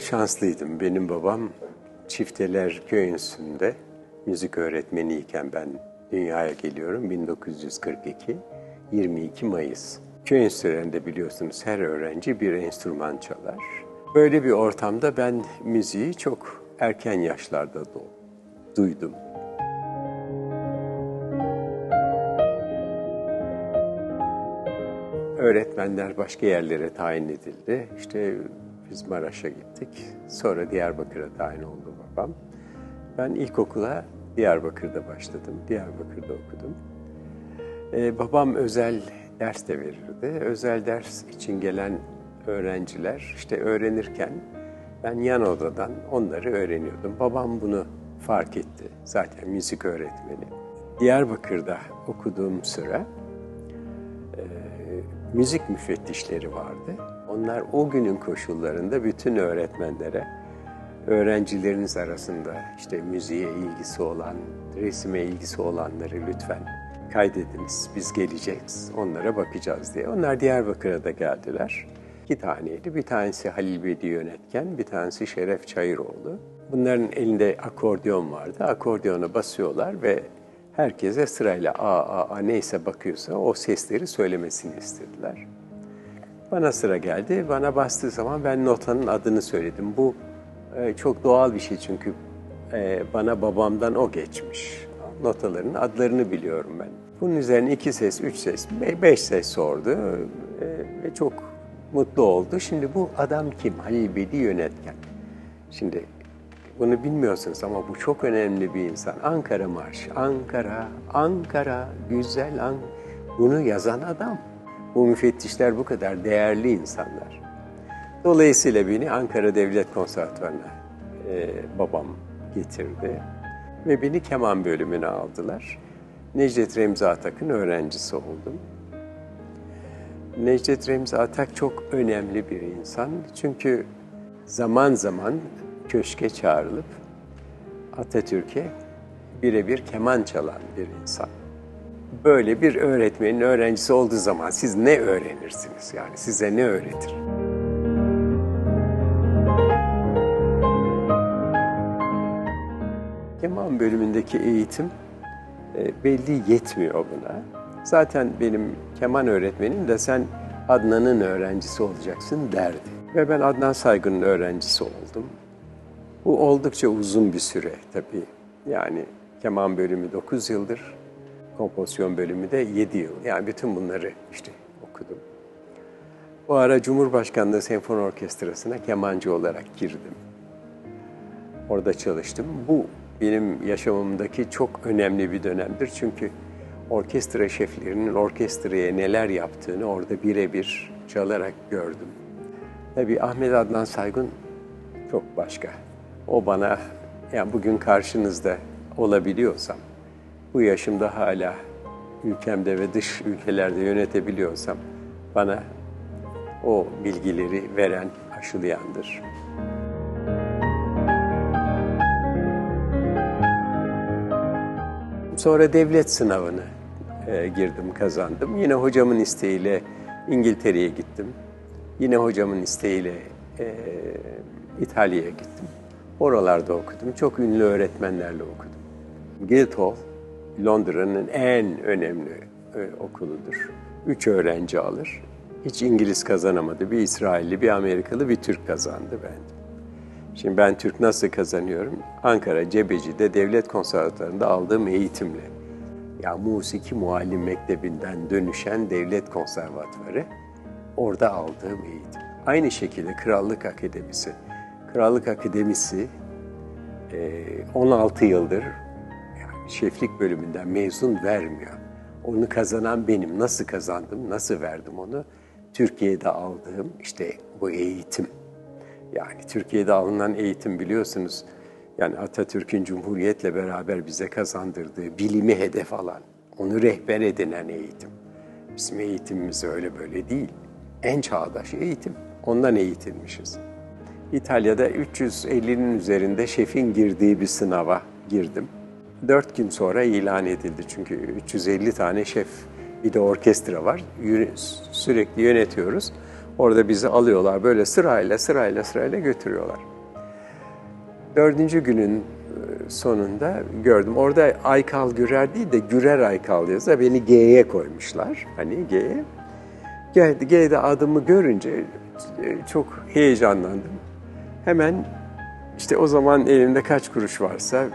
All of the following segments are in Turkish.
şanslıydım. Benim babam Çifteler Köy Enstitüsü'nde müzik öğretmeniyken ben dünyaya geliyorum 1942, 22 Mayıs. Köy enstitülerinde biliyorsunuz her öğrenci bir enstrüman çalar. Böyle bir ortamda ben müziği çok erken yaşlarda duydum. Öğretmenler başka yerlere tayin edildi. İşte biz Maraş'a gittik. Sonra Diyarbakır'a tayin oldu babam. Ben ilkokula Diyarbakır'da başladım. Diyarbakır'da okudum. Ee, babam özel ders de verirdi. Özel ders için gelen öğrenciler işte öğrenirken ben yan odadan onları öğreniyordum. Babam bunu fark etti. Zaten müzik öğretmeni. Diyarbakır'da okuduğum sıra e, müzik müfettişleri vardı. Onlar o günün koşullarında bütün öğretmenlere öğrencileriniz arasında işte müziğe ilgisi olan, resime ilgisi olanları lütfen kaydediniz. Biz geleceğiz, onlara bakacağız diye. Onlar Diyarbakır'a da geldiler. İki taneydi. Bir tanesi Halil Bedi yönetken, bir tanesi Şeref Çayıroğlu. Bunların elinde akordeon vardı. Akordeona basıyorlar ve herkese sırayla a a a neyse bakıyorsa o sesleri söylemesini istediler. Bana sıra geldi. Bana bastığı zaman ben notanın adını söyledim. Bu e, çok doğal bir şey çünkü e, bana babamdan o geçmiş. Notaların adlarını biliyorum ben. Bunun üzerine iki ses, üç ses, beş ses sordu e, ve çok mutlu oldu. Şimdi bu adam kim? Halil Bedi yönetken. Şimdi bunu bilmiyorsunuz ama bu çok önemli bir insan. Ankara Marşı, Ankara, Ankara, güzel An Bunu yazan adam. Bu müfettişler bu kadar değerli insanlar. Dolayısıyla beni Ankara Devlet Konservatuvarı'na e, babam getirdi ve beni keman bölümüne aldılar. Necdet Remzi Atak'ın öğrencisi oldum. Necdet Remzi Atak çok önemli bir insan. Çünkü zaman zaman köşke çağrılıp Atatürk'e birebir keman çalan bir insan. Böyle bir öğretmenin öğrencisi olduğu zaman siz ne öğrenirsiniz? Yani size ne öğretir? Keman bölümündeki eğitim e, belli yetmiyor buna. Zaten benim keman öğretmenim de sen Adnan'ın öğrencisi olacaksın derdi. Ve ben Adnan Saygın'ın öğrencisi oldum. Bu oldukça uzun bir süre tabii. Yani keman bölümü 9 yıldır, kompozisyon bölümü de 7 yıl. Yani bütün bunları işte okudum. Bu ara Cumhurbaşkanlığı Senfoni Orkestrası'na kemancı olarak girdim. Orada çalıştım. Bu benim yaşamımdaki çok önemli bir dönemdir. Çünkü orkestra şeflerinin orkestraya neler yaptığını orada birebir çalarak gördüm. Tabii Ahmet Adnan Saygun çok başka. O bana, yani bugün karşınızda olabiliyorsam, bu yaşımda hala ülkemde ve dış ülkelerde yönetebiliyorsam, bana o bilgileri veren, aşılayandır. Sonra devlet sınavını e, girdim, kazandım. Yine hocamın isteğiyle İngiltere'ye gittim. Yine hocamın isteğiyle e, İtalya'ya gittim. Oralarda okudum. Çok ünlü öğretmenlerle okudum. Guildhall, Londra'nın en önemli e, okuludur. Üç öğrenci alır. Hiç İngiliz kazanamadı. Bir İsrailli, bir Amerikalı, bir Türk kazandı ben. Şimdi ben Türk nasıl kazanıyorum? Ankara Cebeci'de devlet konservatuarında aldığım eğitimle. Ya musiki muallim mektebinden dönüşen devlet konservatuarı orada aldığım eğitim. Aynı şekilde Krallık Akademisi. Krallık Akademisi 16 yıldır yani şeflik bölümünden mezun vermiyor. Onu kazanan benim. Nasıl kazandım, nasıl verdim onu? Türkiye'de aldığım işte bu eğitim. Yani Türkiye'de alınan eğitim biliyorsunuz, yani Atatürk'ün Cumhuriyet'le beraber bize kazandırdığı bilimi hedef alan, onu rehber edinen eğitim. Bizim eğitimimiz öyle böyle değil. En çağdaş eğitim. Ondan eğitilmişiz. İtalya'da 350'nin üzerinde şefin girdiği bir sınava girdim. Dört gün sonra ilan edildi çünkü 350 tane şef bir de orkestra var. Sürekli yönetiyoruz. Orada bizi alıyorlar böyle sırayla sırayla sırayla götürüyorlar. Dördüncü günün e, sonunda gördüm. Orada Aykal Gürer değil de Gürer Aykal yazıyor. Beni G'ye koymuşlar. Hani G'ye. Geldi G'de adımı görünce e, çok heyecanlandım. Hemen işte o zaman elimde kaç kuruş varsa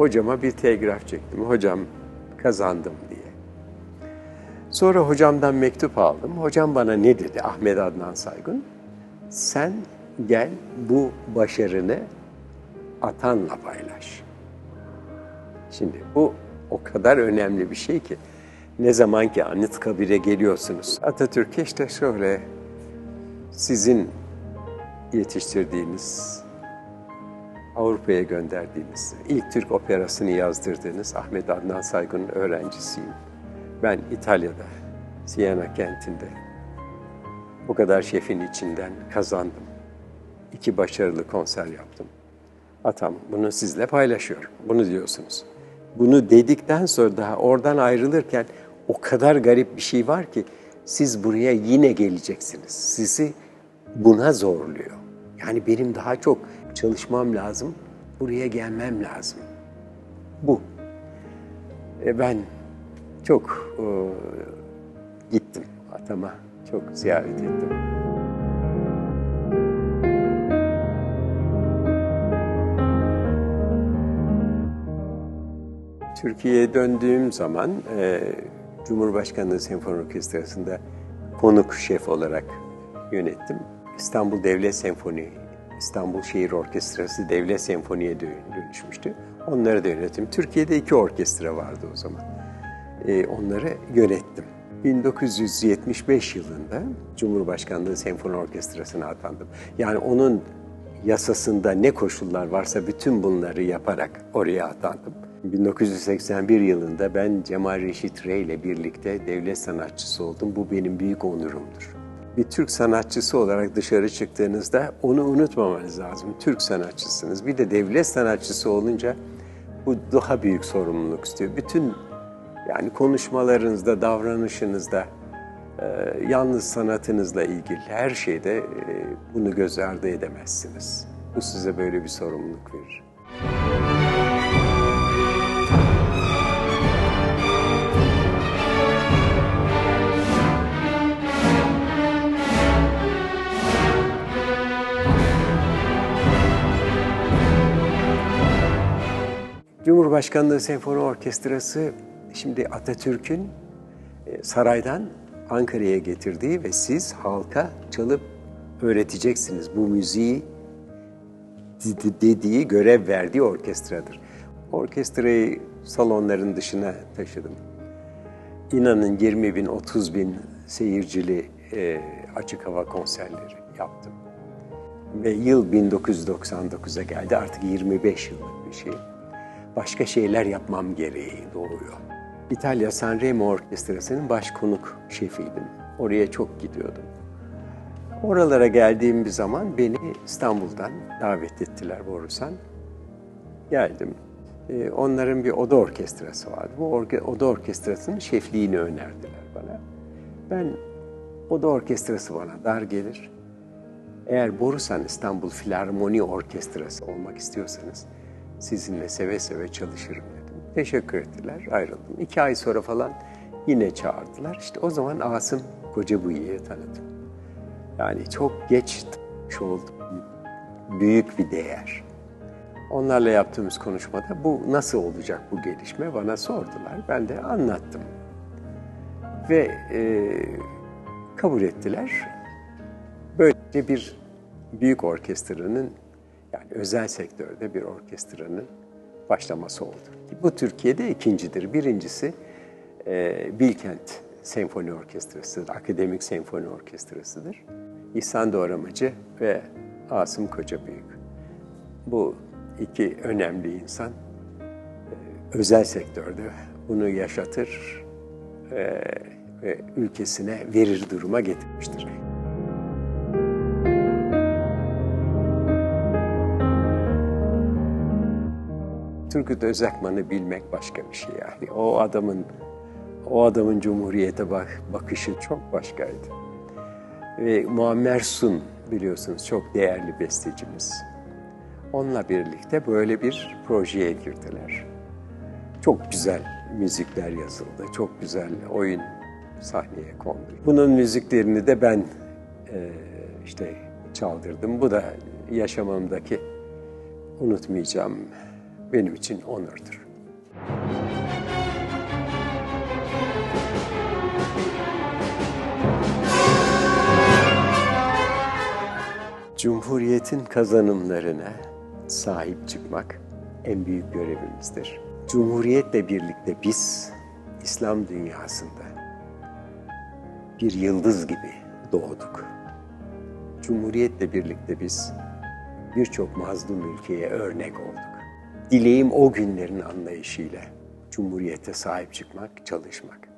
hocama bir telgraf çektim. Hocam kazandım diye. Sonra hocamdan mektup aldım. Hocam bana ne dedi Ahmet Adnan Saygun? Sen gel bu başarını atanla paylaş. Şimdi bu o kadar önemli bir şey ki ne zaman ki Anıtkabir'e geliyorsunuz. Atatürk'e işte şöyle sizin yetiştirdiğiniz, Avrupa'ya gönderdiğiniz, ilk Türk operasını yazdırdığınız Ahmet Adnan Saygun'un öğrencisiyim. Ben İtalya'da, Siena kentinde bu kadar şefin içinden kazandım. İki başarılı konser yaptım. Atam bunu sizle paylaşıyorum. Bunu diyorsunuz. Bunu dedikten sonra daha oradan ayrılırken o kadar garip bir şey var ki siz buraya yine geleceksiniz. Sizi buna zorluyor. Yani benim daha çok çalışmam lazım, buraya gelmem lazım. Bu. E ben çok e, gittim atama, çok ziyaret ettim. Türkiye'ye döndüğüm zaman e, Cumhurbaşkanlığı Senfoni Orkestrası'nda konuk şef olarak yönettim. İstanbul Devlet Senfoni, İstanbul Şehir Orkestrası Devlet Senfoni'ye dönüşmüştü. Onları da yönettim. Türkiye'de iki orkestra vardı o zaman. E, onları yönettim. 1975 yılında Cumhurbaşkanlığı Senfoni Orkestrası'na atandım. Yani onun yasasında ne koşullar varsa bütün bunları yaparak oraya atandım. 1981 yılında ben Cemal Reşit Rey ile birlikte devlet sanatçısı oldum. Bu benim büyük onurumdur. Bir Türk sanatçısı olarak dışarı çıktığınızda onu unutmamanız lazım. Türk sanatçısınız. Bir de devlet sanatçısı olunca bu daha büyük sorumluluk istiyor. Bütün yani konuşmalarınızda, davranışınızda, e, yalnız sanatınızla ilgili her şeyde e, bunu göz ardı edemezsiniz. Bu size böyle bir sorumluluk verir. Cumhurbaşkanlığı Senfoni Orkestrası şimdi Atatürk'ün e, saraydan Ankara'ya getirdiği ve siz halka çalıp öğreteceksiniz bu müziği dediği, görev verdiği orkestradır. Orkestrayı salonların dışına taşıdım. İnanın 20 bin, 30 bin seyircili e, açık hava konserleri yaptım. Ve yıl 1999'a geldi. Artık 25 yıllık bir şey başka şeyler yapmam gereği doğuyor. İtalya Sanremo Orkestrası'nın baş konuk şefiydim. Oraya çok gidiyordum. Oralara geldiğim bir zaman beni İstanbul'dan davet ettiler Borusan. Geldim. Ee, onların bir oda orkestrası vardı. Bu orke oda orkestrasının şefliğini önerdiler bana. Ben oda orkestrası bana dar gelir. Eğer Borusan İstanbul Filarmoni Orkestrası olmak istiyorsanız sizinle seve seve çalışırım dedim. Teşekkür ettiler, ayrıldım. İki ay sonra falan yine çağırdılar. İşte o zaman Asım Kocabuyu'ya tanıdım. Yani çok geç tanımış oldum. Büyük bir değer. Onlarla yaptığımız konuşmada bu nasıl olacak bu gelişme bana sordular. Ben de anlattım. Ve e, kabul ettiler. Böylece bir büyük orkestranın yani özel sektörde bir orkestranın başlaması oldu. Bu Türkiye'de ikincidir. Birincisi e, Bilkent Senfoni Orkestrası'dır, Akademik Senfoni Orkestrası'dır. İhsan Doğramacı ve Asım Kocabıyık. Bu iki önemli insan e, özel sektörde bunu yaşatır e, ve ülkesine verir duruma getirmiştir. Turgut Özakman'ı bilmek başka bir şey yani. O adamın o adamın cumhuriyete bak bakışı çok başkaydı. Ve Muammer Sun biliyorsunuz çok değerli bestecimiz. Onunla birlikte böyle bir projeye girdiler. Çok güzel müzikler yazıldı, çok güzel oyun sahneye kondu. Bunun müziklerini de ben e, işte çaldırdım. Bu da yaşamamdaki unutmayacağım benim için onurdur. Cumhuriyetin kazanımlarına sahip çıkmak en büyük görevimizdir. Cumhuriyetle birlikte biz İslam dünyasında bir yıldız gibi doğduk. Cumhuriyetle birlikte biz birçok mazlum ülkeye örnek olduk. Dileğim o günlerin anlayışıyla Cumhuriyete sahip çıkmak, çalışmak.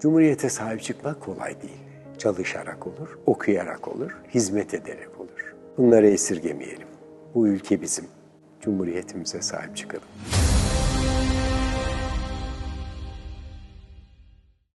Cumhuriyete sahip çıkmak kolay değil. Çalışarak olur, okuyarak olur, hizmet ederek olur. Bunları esirgemeyelim. Bu ülke bizim. Cumhuriyetimize sahip çıkalım.